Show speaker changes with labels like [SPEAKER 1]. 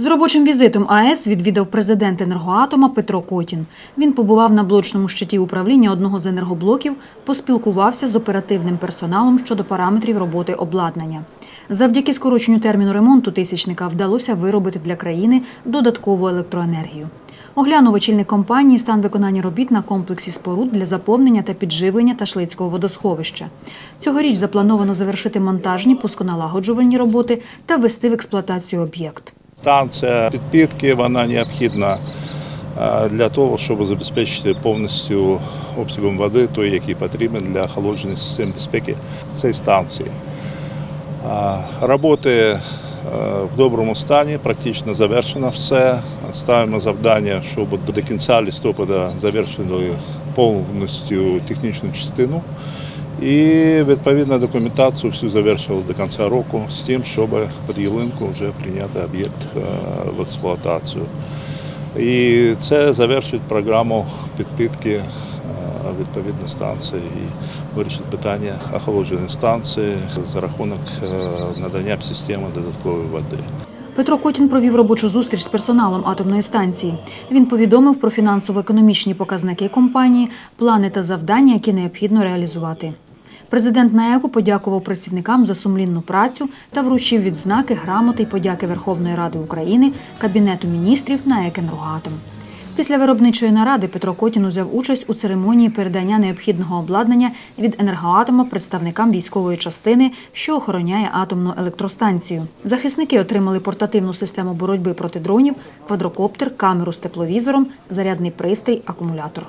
[SPEAKER 1] З робочим візитом АЕС відвідав президент енергоатома Петро Котін. Він побував на блочному щиті управління одного з енергоблоків, поспілкувався з оперативним персоналом щодо параметрів роботи обладнання. Завдяки скороченню терміну ремонту тисячника вдалося виробити для країни додаткову електроенергію. Оглянув очільник компанії стан виконання робіт на комплексі споруд для заповнення та підживлення Ташлицького водосховища. Цьогоріч заплановано завершити монтажні пусконалагоджувальні роботи та ввести в експлуатацію об'єкт.
[SPEAKER 2] Станція підпітки вона необхідна е, для того, щоб забезпечити повністю обсягом води, той, який потрібен для охолодження систем безпеки цієї станції. Роботи е, в доброму стані, практично завершено все. Ставимо завдання, щоб до кінця листопада завершили повністю технічну частину. І відповідно документацію всю завершили до кінця року з тим, щоб під ялинку вже прийняти об'єкт е, в експлуатацію. І це завершить програму підпитки е, відповідно станції і вирішить питання охолодження станції за рахунок е, надання в систему додаткової води.
[SPEAKER 1] Петро Котін провів робочу зустріч з персоналом атомної станції. Він повідомив про фінансово-економічні показники компанії, плани та завдання, які необхідно реалізувати. Президент НАЕКу подякував працівникам за сумлінну працю та вручив відзнаки, грамоти й подяки Верховної Ради України, Кабінету міністрів НАЕК «Енергоатом». Після виробничої наради Петро Котін узяв участь у церемонії передання необхідного обладнання від енергоатома представникам військової частини, що охороняє атомну електростанцію. Захисники отримали портативну систему боротьби проти дронів, квадрокоптер, камеру з тепловізором, зарядний пристрій, акумулятор.